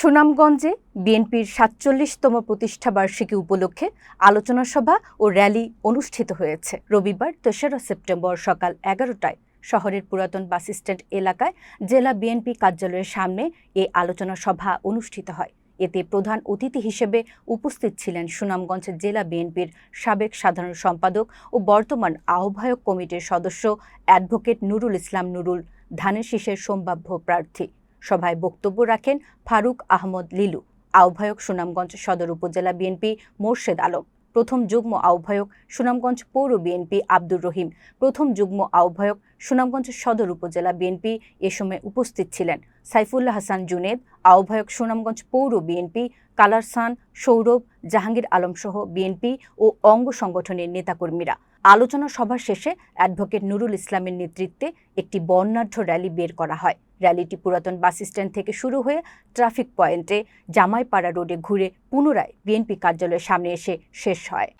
সুনামগঞ্জে বিএনপির সাতচল্লিশতম প্রতিষ্ঠা বার্ষিকী উপলক্ষে আলোচনা সভা ও র্যালি অনুষ্ঠিত হয়েছে। রবিবার তেসরা সেপ্টেম্বর সকাল এগারোটায় শহরের পুরাতন বাসস্ট্যান্ড এলাকায় জেলা বিএনপি কার্যালয়ের সামনে এই আলোচনা সভা অনুষ্ঠিত হয়। এতে প্রধান অতিথি হিসেবে উপস্থিত ছিলেন সুনামগঞ্জ জেলা বিএনপির সাবেক সাধারণ সম্পাদক ও বর্তমান আহ্বায়ক কমিটির সদস্য অ্যাডভোকেট নুরুল ইসলাম নুরুল, ধানের শীষের সম্ভাব্য প্রার্থী। সভায় বক্তব্য রাখেন ফারুক আহমদ লিলু, আহ্বায়ক সুনামগঞ্জ সদর উপজেলা বিএনপি মোর্শেদ আলম, প্রথম যুগ্ম আহ্বায়ক সুনামগঞ্জ পৌর বিএনপি আব্দুর রহিম, প্রথম যুগ্ম আহ্বায়ক সুনামগঞ্জ সদর উপজেলা বিএনপি এ সময় উপস্থিত ছিলেন সাইফুল্লাহ হাসান জুনেদ, আহ্বায়ক সুনামগঞ্জ পৌর বিএনপি, কালারসান, সৌরভ, জাহাঙ্গীর আলমসহ বিএনপি ও অঙ্গ সংগঠনের নেতাকর্মীরা। আলোচনা সভা শেষে অ্যাডভোকেট নুরুল ইসলামের নেতৃত্বে একটি বর্ণাঢ্য র্যালি বের করা হয়। র্যালিটি পুরাতন বাস স্ট্যান্ড থেকে শুরু হয়ে ট্রাফিক পয়েন্টে জামাইপাড়া রোডে ঘুরে পুনরায় বিএনপি কার্যালয়ের সামনে এসে শেষ হয়।